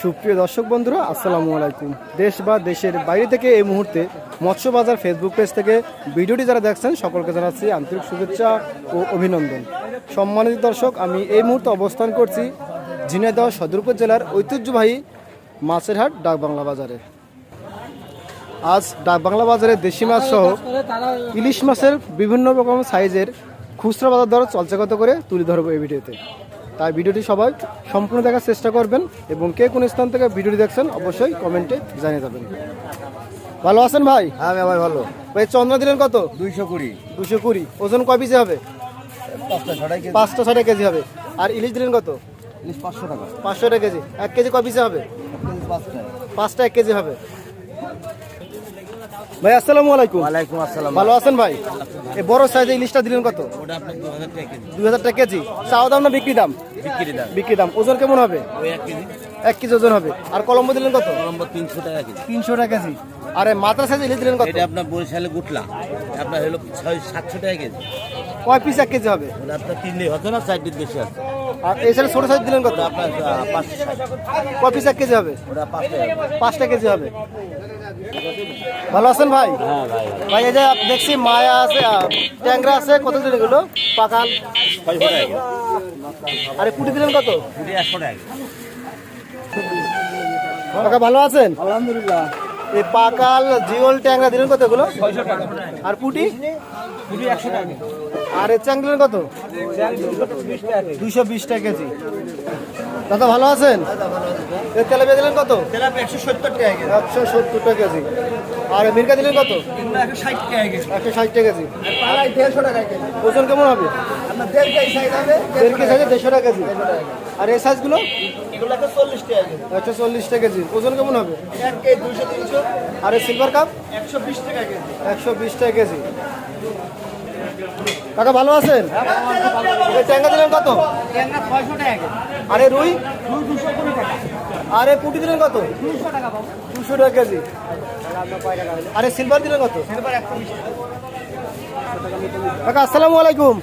সুপ্রিয় দর্শক বন্ধুরা, আসসালামু আলাইকুম। দেশ বা দেশের বাইরে থেকে এই মুহূর্তে মৎস্য বাজার ফেসবুক পেজ থেকে ভিডিওটি যারা দেখছেন, সকলকে জানাচ্ছি আন্তরিক শুভেচ্ছা ও অভিনন্দন। সম্মানিত দর্শক, আমি এই মুহূর্তে অবস্থান করছি ঝিনাইদহ সদর উপজেলার ঐতিহ্যবাহী মাছের হাট ডাকবাংলা বাজারে। আজ ডাকবাংলা বাজারে দেশি মাছ সহ ইলিশ মাছের বিভিন্ন রকম সাইজের খুচরা বাজার দর চলছে কত করে তুলে ধরবো এই ভিডিওতে। তাই ভিডিওটি সবাই সম্পূর্ণ দেখার চেষ্টা করবেন এবং কে কোন স্থান থেকে ভিডিওটি দেখছেন অবশ্যই কমেন্টে জানিয়ে যাবেন ভালো আছেন ভাই? হ্যাঁ ভাই ভালো। ভাই চন্দ্র দিলেন কত? দুইশো কুড়ি। দুশো কুড়ি। ওজন কয় পিসে হবে? পাঁচটা ছটা কেজি। হবে। আর ইলিশ দিলেন কত? ইলিশ পাঁচশো টাকা। পাঁচশো টাকা কেজি। এক কেজি কয় পিসে হবে? পাঁচটা এক কেজি হবে। ভাই আসসালামু আলাইকুম। ওয়ালাইকুম আসসালাম। ভালো আছেন ভাই? এই বড় সাইজে ইলিশটা দিলেন কত? ওটা আপনার হাজার টাকা কেজি। টাকা চাওয়া দাম না বিক্রি দাম? বিক্রি দাম। বিক্রি দাম। ওজন কেমন হবে? ওই এক কেজি। ওজন হবে। আর কলম্বো দিলেন কত? নম্বর তিনশো টাকা কেজি। তিনশো টাকা কেজি। আর মাত্রা সাইজে ইলিশ দিলেন কত? এটা আপনার বরিশালে গুটলা। আপনার হলো ছয় সাতশো টাকা কেজি। কয় পিস এক কেজি হবে? আপনার তিন দিন হতো না চার দিন বেশি আছে। আর এই সাইডে ছোট সাইজ দিলেন কত? আপনার ষাট। কয় পিস এক কেজি হবে? ওটা পাঁচ টাকা পাঁচটা কেজি হবে। ভালো আছেন ভাই? ভাই এই যে দেখছি মায়া আছে ট্যাংরা আছে কত দিলেন এগুলো? পাকাল? আরে পুটি দিলেন কত। কাকা ভালো আছেন? আলহামদুলিল্লাহ। এই পাকাল জিওল ট্যাংরা দিলেন কত এগুলো? আর পুটি? কুড়ি একশো টাকা আর এর চ্যাং দিলেন কত? দুইশো বিশ টাকা কেজি। দাদা ভালো আছেন তেলাপিয়া দিলেন কত একশো সত্তর টাকা একশো সত্তর টাকা কেজি আর মির্কা দিলেন কত একশো ষাট টাকা কেজি দেড়শো টাকা কেজি ওজন কেমন হবে দেড় কেজি সাইজ দেড়শো টাকা কেজি আর এই সাইজগুলো একশো চল্লিশ টাকা কেজি ওজন কেমন হবে আর এই সিলভার কাপ একশো বিশ টাকা কেজি একশো বিশ টাকা কেজি কাকা ভালো আছেন? ট্যাঙ্গা দিলেন কত? আরে রুই? আরে পুটি দিলেন কত? দুশো টাকা কেজি। আরে সিলভার দিলেন কত? কাকা আসসালামু আলাইকুম।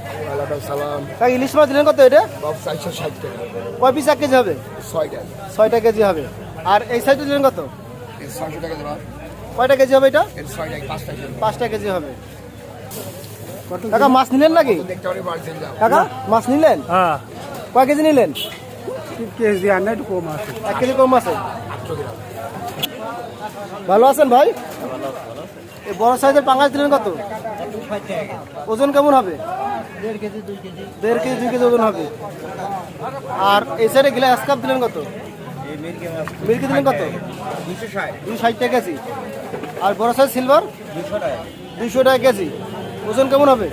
সালাম কাকা ইলিশ মাছ দিলেন কত এটা? কয় পিস এক কেজি হবে? ছয়টা কেজি হবে। আর এই সাইডে দিলেন কত? ছয়শো টাকা কয়টা কেজি হবে এটা? পাঁচটা কেজি হবে। কাকা মাছ নিলেন নাকি? কাকা মাছ নিলেন? হ্যাঁ। কয় কেজি নিলেন? কেজি আর একটু কম আছে। এক কেজি কম আছে? ভালো আছেন ভাই? এই বড় সাইজের পাঙ্গাস দিলেন কত? ওজন কেমন হবে? দেড় কেজি দুই কেজি। দুই কেজি ওজন হবে। আর এই সাইডে গিলা স্কাপ দিলেন কত? মিল্কি দিলেন কত? দুশো ষাট। টাকা কেজি। আর বড় সাইজ সিলভার দুশো টাকা। দুইশো টাকা কেজি। ওজন কেমন হবে?